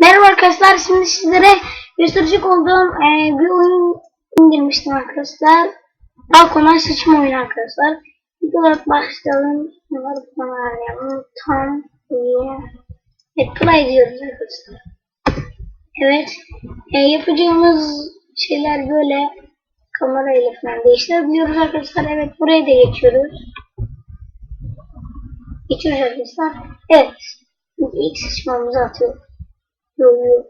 Merhaba arkadaşlar. Şimdi sizlere gösterecek olduğum e, bir oyun indirmiştim arkadaşlar. Balkona sıçma oyunu arkadaşlar. İlk olarak başlayalım. Ne var bana arayalım. Tam iyi. Evet play diyoruz arkadaşlar. Evet. E, yapacağımız şeyler böyle kamerayla falan değiştirebiliyoruz arkadaşlar. Evet buraya da geçiyoruz. Geçiyoruz arkadaşlar. Evet. İlk sıçmamızı atıyoruz. Evet.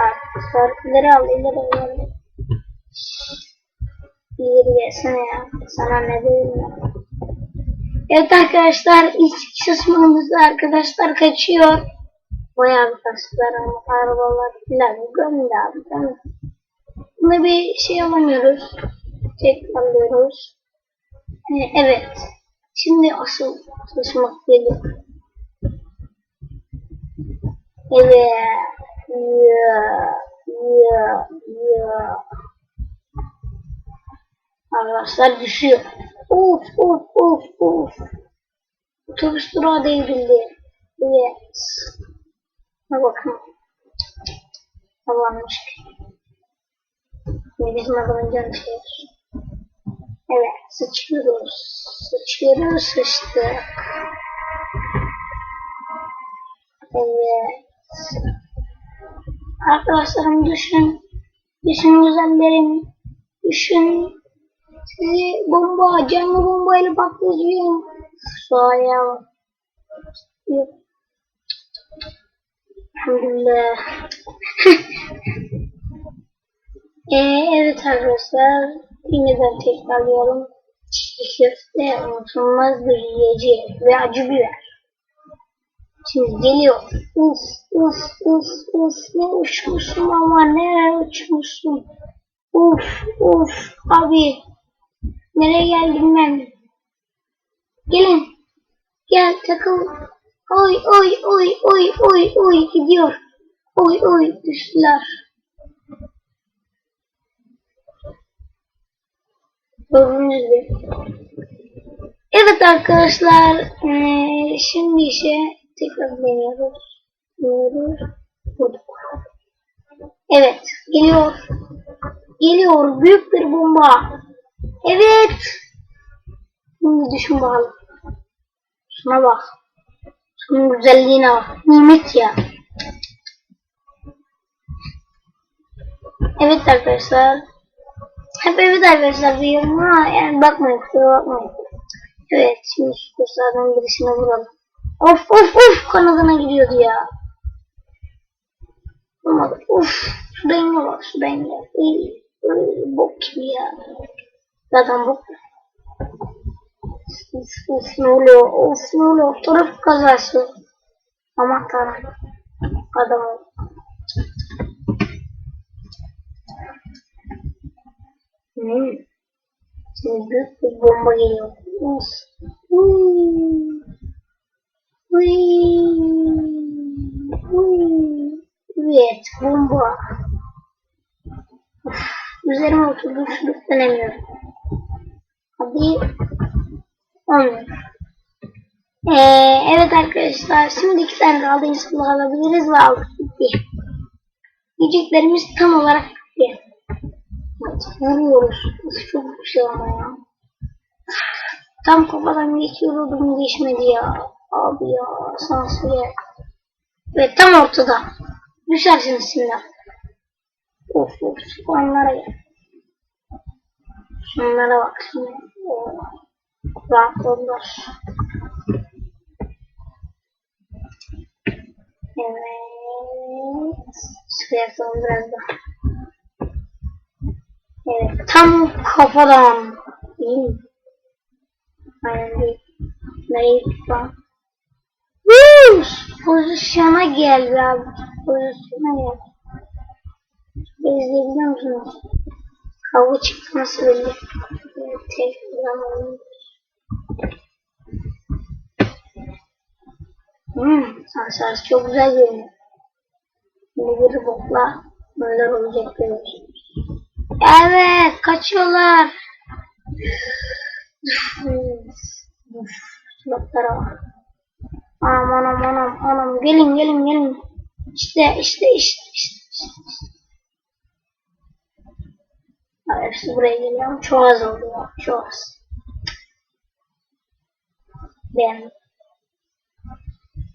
Arkadaşlar ileri al ileri ileri. İleri gelsene ya. Sana ne diyeyim ya. Evet arkadaşlar ilk sıçmamızda arkadaşlar kaçıyor. Bayağı bir kaçtılar ama arabalar filan gömdü abi gömdü. Buna bir şey alamıyoruz. Tek alıyoruz. Ee, evet. Şimdi asıl çalışmak geliyor. Evet. Yeah. Yeah. Yeah. Arkadaşlar düşüyor. Of of of of. Otobüs durağı devrildi. Evet. Ha bakın. Ne bizim adamın canı şey. Evet, sıçıyoruz. Sıçıyoruz, sıçtık. Evet. Arkadaşlarım düşün. Düşün güzellerim. Düşün. Sizi bomba, canlı bombayla patlatacağım. Sahaya bak. Yok. Elhamdülillah. ee, evet arkadaşlar. Yeniden tekrarlayalım. Köfte unutulmaz bir yiyecek ve acı biber. Şimdi geliyor. Uf uf uf uf ne uçmuşsun ama ne uçmuşsun. Uf uf abi. Nereye geldim ben? Gelin. Gel takıl. Oy oy oy oy oy oy gidiyor. Oy oy düştüler. Gibi. Evet arkadaşlar. Ee, şimdi işe tekrar deniyoruz. Deniyoruz. Bulduk. Evet. Geliyor. Geliyor. Büyük bir bomba. Evet. Şimdi düşün bakalım. Şuna bak. Şunun güzelliğine bak. Nimet ya. Evet arkadaşlar. Hep evet arkadaşlar diyorum ama yani bakmayın kusura bakmayın. Evet şimdi şu kuşlardan birisine vuralım. Of of of kanadına gidiyordu ya. Olmadı. Of şu denge bak şu denge. İyi, bok gibi ya. Zaten bok. Of ne oluyor? Of ne oluyor? Trafik kazası. Aman tanrım. Adam oldu. Hmm. Şimdi büyük bir bomba geliyor. Of. Uy. Uy. Evet, bomba. Of. Üzerime oturdu, sürüklenemiyorum. Hadi. Olmuyor. Ee, evet arkadaşlar, şimdi iki tane kaldı inşallah alabiliriz ve aldık bitti. Yiyeceklerimiz tam olarak. Vuruyoruz. Of, çok bir şey ama ya. Tam kafadan geçiyordum geçmedi ya. Abi ya sansüre. Ve tam ortada. Düşersiniz şimdi. Of of onlara gel. Şunlara bak şimdi. Oh. Rahatladılar. Evet. Şuraya son biraz daha. Tam kafadan. İyi mi? Aynen değil. Pozisyona gel abi. Pozisyona gel. İzleyebiliyor musunuz? Kavga çıktı nasıl belli? Tekrar. Hmm, sansar çok güzel görünüyor. Şimdi bir bokla neler olacak görüyorsunuz. Evet, kaçıyorlar. Suratlara bak. Anam anam anam gelin gelin gelin. İşte işte işte işte. işte. Hepsi buraya geliyor. Çok az oldu ya. Çok az. Beğendim.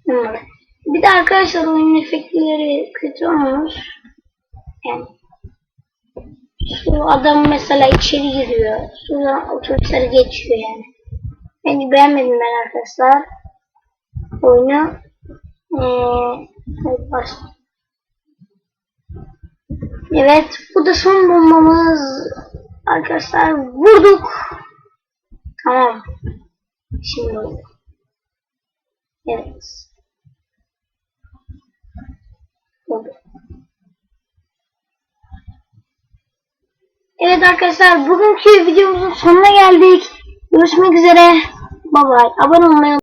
Hmm. Bir de arkadaşlar oyun efektleri kötü olmuş. Yani şu adam mesela içeri giriyor. Sonra otobüsler geçiyor yani. Yani beğenmedim ben arkadaşlar. Oyunu. Ee. Evet, bu da son bombamız. Arkadaşlar vurduk. Tamam. Şimdi oldu. Evet. Evet arkadaşlar bugünkü videomuzun sonuna geldik. Görüşmek üzere. Bye bye. Abone olmayı